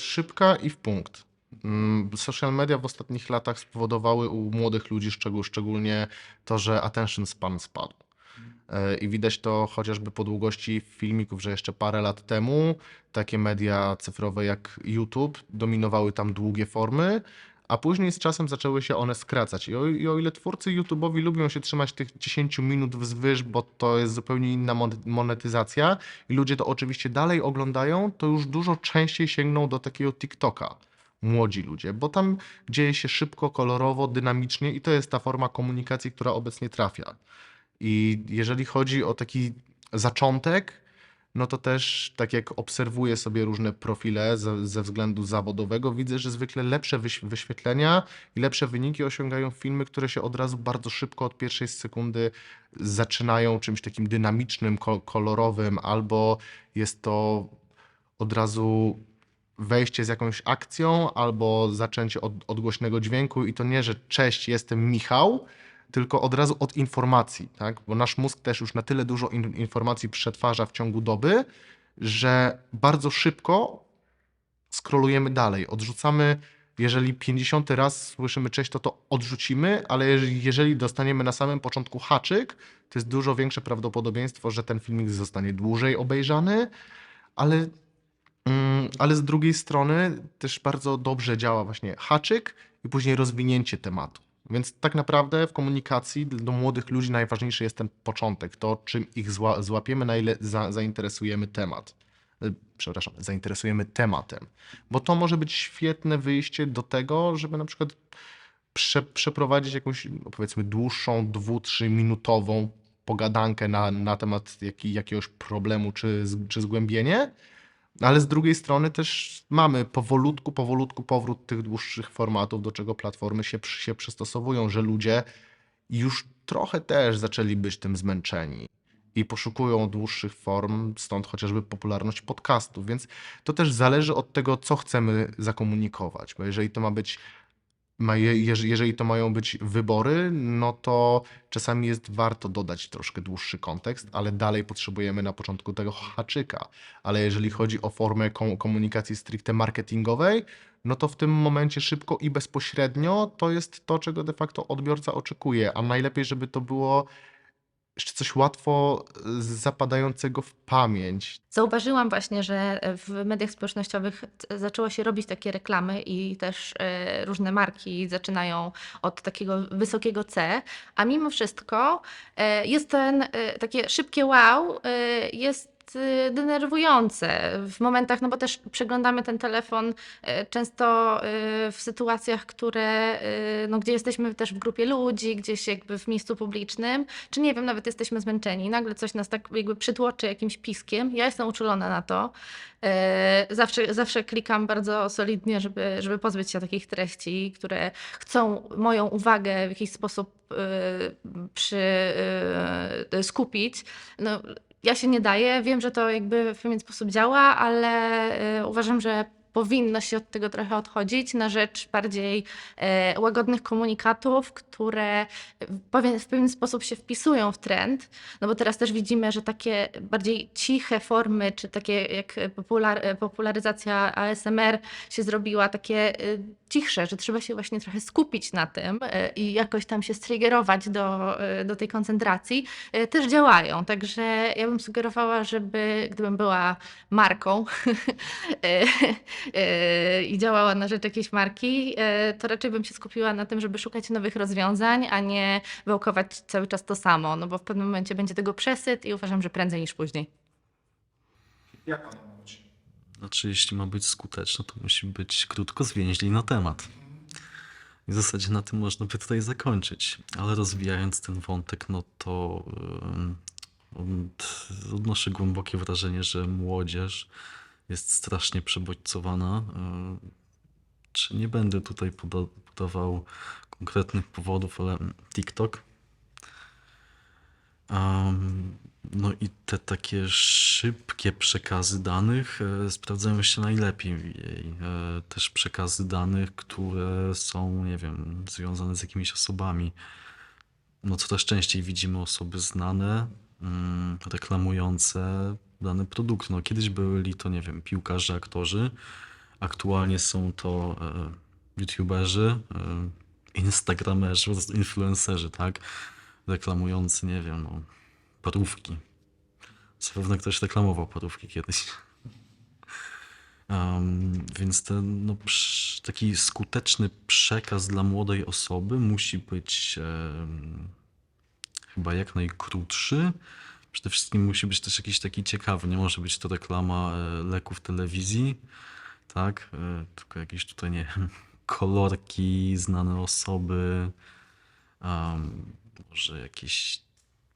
szybka i w punkt. Mm, Social media w ostatnich latach spowodowały u młodych ludzi szczególnie to, że attention span spadł. E, I widać to chociażby po długości filmików, że jeszcze parę lat temu takie media cyfrowe jak YouTube dominowały tam długie formy, a później z czasem zaczęły się one skracać. I o, i o ile twórcy YouTube'owi lubią się trzymać tych 10 minut wzwyż, bo to jest zupełnie inna mon- monetyzacja i ludzie to oczywiście dalej oglądają, to już dużo częściej sięgną do takiego TikToka. Młodzi ludzie, bo tam dzieje się szybko, kolorowo, dynamicznie i to jest ta forma komunikacji, która obecnie trafia. I jeżeli chodzi o taki zaczątek, no to też tak jak obserwuję sobie różne profile ze, ze względu zawodowego, widzę, że zwykle lepsze wyś- wyświetlenia i lepsze wyniki osiągają filmy, które się od razu bardzo szybko od pierwszej sekundy zaczynają czymś takim dynamicznym, ko- kolorowym, albo jest to od razu wejście z jakąś akcją, albo zaczęcie od odgłośnego dźwięku. I to nie, że cześć, jestem Michał, tylko od razu od informacji, tak? Bo nasz mózg też już na tyle dużo in informacji przetwarza w ciągu doby, że bardzo szybko scrollujemy dalej. Odrzucamy, jeżeli 50 raz słyszymy cześć, to to odrzucimy, ale jeżeli, jeżeli dostaniemy na samym początku haczyk, to jest dużo większe prawdopodobieństwo, że ten filmik zostanie dłużej obejrzany, ale, mm, ale z drugiej strony też bardzo dobrze działa właśnie haczyk i później rozwinięcie tematu. Więc tak naprawdę w komunikacji do młodych ludzi najważniejszy jest ten początek, to czym ich zła, złapiemy, na ile za, zainteresujemy temat. Y, Przepraszam, zainteresujemy tematem. Bo to może być świetne wyjście do tego, żeby na przykład prze, przeprowadzić jakąś, powiedzmy, dłuższą, dwu, trzyminutową pogadankę na, na temat jaki, jakiegoś problemu czy, czy zgłębienie. Ale z drugiej strony też mamy powolutku, powolutku powrót tych dłuższych formatów, do czego platformy się, się przystosowują, że ludzie już trochę też zaczęli być tym zmęczeni i poszukują dłuższych form, stąd chociażby popularność podcastów. Więc to też zależy od tego, co chcemy zakomunikować, bo jeżeli to ma być jeżeli to mają być wybory, no to czasami jest warto dodać troszkę dłuższy kontekst, ale dalej potrzebujemy na początku tego haczyka. Ale jeżeli chodzi o formę kom- komunikacji stricte marketingowej, no to w tym momencie szybko i bezpośrednio to jest to, czego de facto odbiorca oczekuje, a najlepiej, żeby to było jeszcze coś łatwo y, zapadającego w pamięć. Zauważyłam właśnie, że w mediach społecznościowych zaczęło się robić takie reklamy i też e, różne marki zaczynają od takiego wysokiego C, a mimo wszystko e, jest ten e, takie szybkie wow, e, jest e, denerwujące w momentach, no bo też przeglądamy ten telefon e, często e, w sytuacjach, które, no gdzie jesteśmy też w grupie ludzi, gdzieś jakby w miejscu publicznym, czy nie wiem, nawet jesteśmy zmęczeni, nagle coś nas tak jakby przytłoczy jakimś piskiem. Ja jestem uczulona na to. Zawsze, zawsze klikam bardzo solidnie, żeby, żeby pozbyć się takich treści, które chcą moją uwagę w jakiś sposób przy, skupić. No, ja się nie daję, wiem, że to jakby w pewien sposób działa, ale e, uważam, że powinno się od tego trochę odchodzić na rzecz bardziej e, łagodnych komunikatów, które w pewien, sposób się wpisują w trend, no bo teraz też widzimy, że takie bardziej ciche formy, czy takie jak popular, popularyzacja ASMR się zrobiła, takie y, cichsze, że trzeba się właśnie trochę skupić na tym i jakoś tam się striggerować do, do tej koncentracji, też działają. Także ja bym sugerowała, żeby gdybym była marką i działała na rzecz jakiejś marki, y, to raczej bym się skupiła na tym, żeby szukać nowych rozwiązań, a nie wałkować cały czas to samo, no bo w pewnym momencie będzie tego przesyt i uważam, że prędzej niż później. Jak ono ma być? Znaczy, jeśli ma być skuteczne, to musi być krótko, zwięźli na temat. I w zasadzie na tym można by tutaj zakończyć. Ale rozwijając ten wątek, no to t- odnoszę głębokie wrażenie, że młodzież jest strasznie przebodźcowana. Ym, Czy nie będę tutaj poda- podawał konkretnych powodów, ale TikTok. No i te takie szybkie przekazy danych e, sprawdzają się najlepiej. E, też przekazy danych, które są, nie wiem, związane z jakimiś osobami. No coraz częściej widzimy osoby znane, reklamujące dany produkt. No kiedyś byli to, nie wiem, piłkarze, aktorzy, Aktualnie są to e, youtuberzy, e, instagramerzy, po prostu influencerzy, tak? Reklamujący, nie wiem, no, parówki. Zapewne ktoś reklamował parówki kiedyś. Em, więc ten no, przy- taki skuteczny przekaz dla młodej osoby musi być chyba jak najkrótszy. Przede wszystkim musi być też jakiś taki ciekawy. Nie może być to reklama e, leków telewizji, tak? E, Tylko jakieś tutaj, nie wiem, kolorki, znane osoby, em, może jakieś,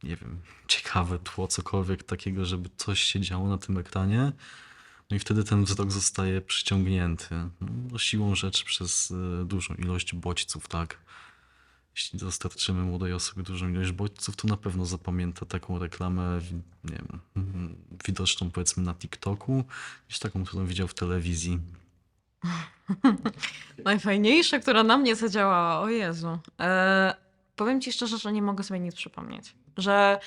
nie wiem, ciekawe tło, cokolwiek takiego, żeby coś się działo na tym ekranie. No i wtedy ten wzrok zostaje przyciągnięty no, siłą rzeczy przez e, dużą ilość bodźców, tak? Jeśli dostarczymy młodej osobie dużą ilość bodźców, to na pewno zapamięta taką reklamę, nie wiem, widoczną powiedzmy na TikToku, niż taką, którą widział w telewizji. Najfajniejsza, która na mnie zadziałała, o Jezu. E, powiem ci szczerze, że nie mogę sobie nic przypomnieć. Że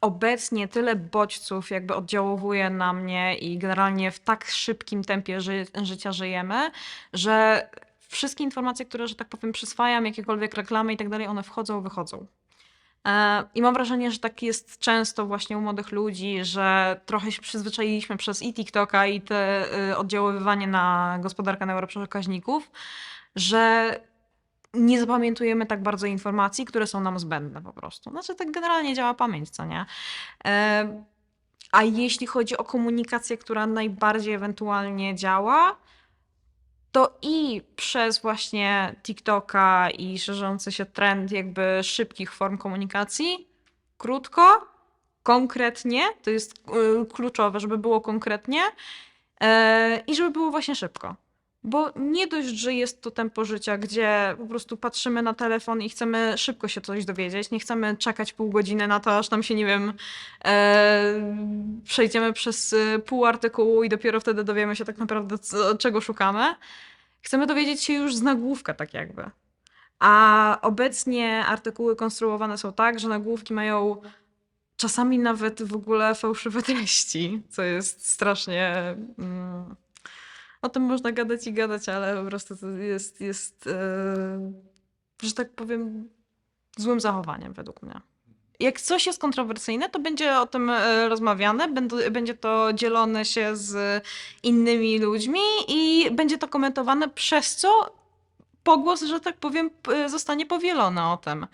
obecnie tyle bodźców jakby oddziałuje na mnie i generalnie w tak szybkim tempie ży życia żyjemy, że wszystkie informacje, które, że tak powiem, przyswajam, jakiekolwiek reklamy i tak dalej, one wchodzą, wychodzą. E, I mam wrażenie, że tak jest często właśnie u młodych ludzi, że trochę się przyzwyczailiśmy przez i TikToka, i te y, oddziaływanie na gospodarkę neuroprzekaźników, że nie zapamiętujemy tak bardzo informacji, które są nam zbędne po prostu. Znaczy, tak generalnie działa pamięć, co nie? E, A jeśli chodzi o komunikację, która najbardziej ewentualnie działa, to i przez właśnie TikToka i szerzący się trend jakby szybkich form komunikacji, krótko, konkretnie, to jest y, kluczowe, żeby było konkretnie e, i żeby było właśnie szybko. Bo nie dość, że jest to tempo życia, gdzie po prostu patrzymy na telefon i chcemy szybko się coś dowiedzieć, nie chcemy czekać pół godziny na to, aż nam się, nie wiem, e, przejdziemy przez y, pół artykułu i dopiero wtedy dowiemy się tak naprawdę, co, czego szukamy. Chcemy dowiedzieć się już z nagłówka, tak jakby. A obecnie artykuły konstruowane są tak, że nagłówki mają czasami nawet w ogóle fałszywe treści, co jest strasznie. Mm, o tym można gadać i gadać, ale po prostu to jest, jest e, że tak powiem, złym zachowaniem według mnie. Jak coś jest kontrowersyjne, to będzie o tym e, rozmawiane, będzie to dzielone się z innymi ludźmi i będzie to komentowane, przez co pogłos, że tak powiem, zostanie powielony o tym.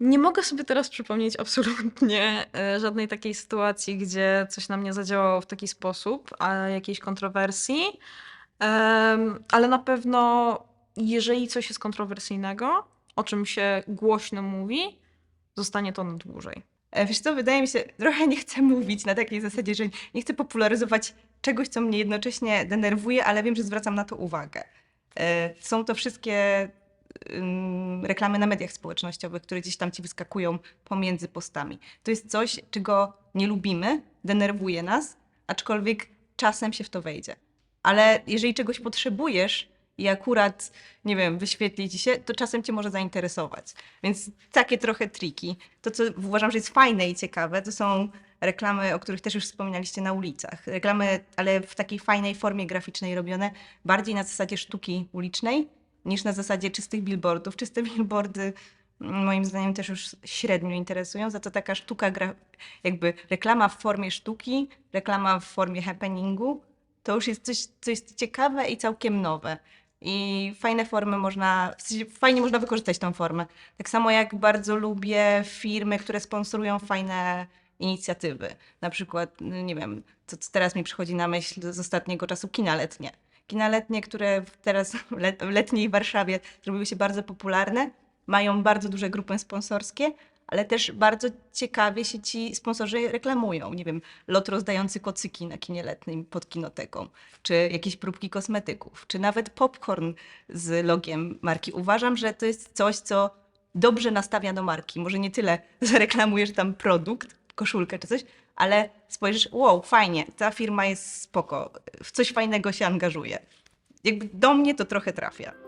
Nie mogę sobie teraz przypomnieć absolutnie e, żadnej takiej sytuacji, gdzie coś na mnie zadziałało w taki sposób, a jakiejś kontrowersji. Ale na pewno, jeżeli coś jest kontrowersyjnego, o czym się głośno mówi, zostanie to na dłużej. E, Wiesz co, wydaje mi się, trochę nie chcę mówić na takiej zasadzie, że nie chcę popularyzować czegoś, co mnie jednocześnie denerwuje, ale wiem, że zwracam na to uwagę. E, Są to wszystkie reklamy na mediach społecznościowych, które gdzieś tam ci wyskakują pomiędzy postami. To jest coś, czego nie lubimy, denerwuje nas, aczkolwiek czasem się w to wejdzie. Ale jeżeli czegoś potrzebujesz i akurat, nie wiem, wyświetli ci się, to czasem cię może zainteresować. Więc takie trochę triki. To, co uważam, że jest fajne i ciekawe, to są reklamy, o których też już wspomnialiście na ulicach. Reklamy, ale w takiej fajnej formie graficznej robione, bardziej na zasadzie sztuki ulicznej niż na zasadzie czystych billboardów. Czyste billboardy mm, moim zdaniem też już średnio interesują, za to taka sztuka, jakby reklama w formie sztuki, reklama w formie happeningu, to już jest coś, co jest ciekawe i całkiem nowe. I fajne formy można, w sensie fajnie można wykorzystać tą formę. Tak samo jak bardzo lubię firmy, które sponsorują fajne inicjatywy. Na przykład, no nie wiem, co teraz mi przychodzi na myśl z ostatniego czasu, kina letnie. Kina letnie, które teraz w letniej Warszawie zrobiły się bardzo popularne, mają bardzo duże grupy sponsorskie, ale też bardzo ciekawie się ci sponsorzy reklamują. Nie wiem, lot rozdający kocyki na kinie letnim pod kinoteką, czy jakieś próbki kosmetyków, czy nawet popcorn z logiem marki. Uważam, że to jest coś, co dobrze nastawia do marki. Może nie tyle zareklamujesz tam produkt, koszulkę czy coś, ale spojrzysz, wow, fajnie, ta firma jest spoko, w coś fajnego się angażuje. Jakby do mnie to trochę trafia.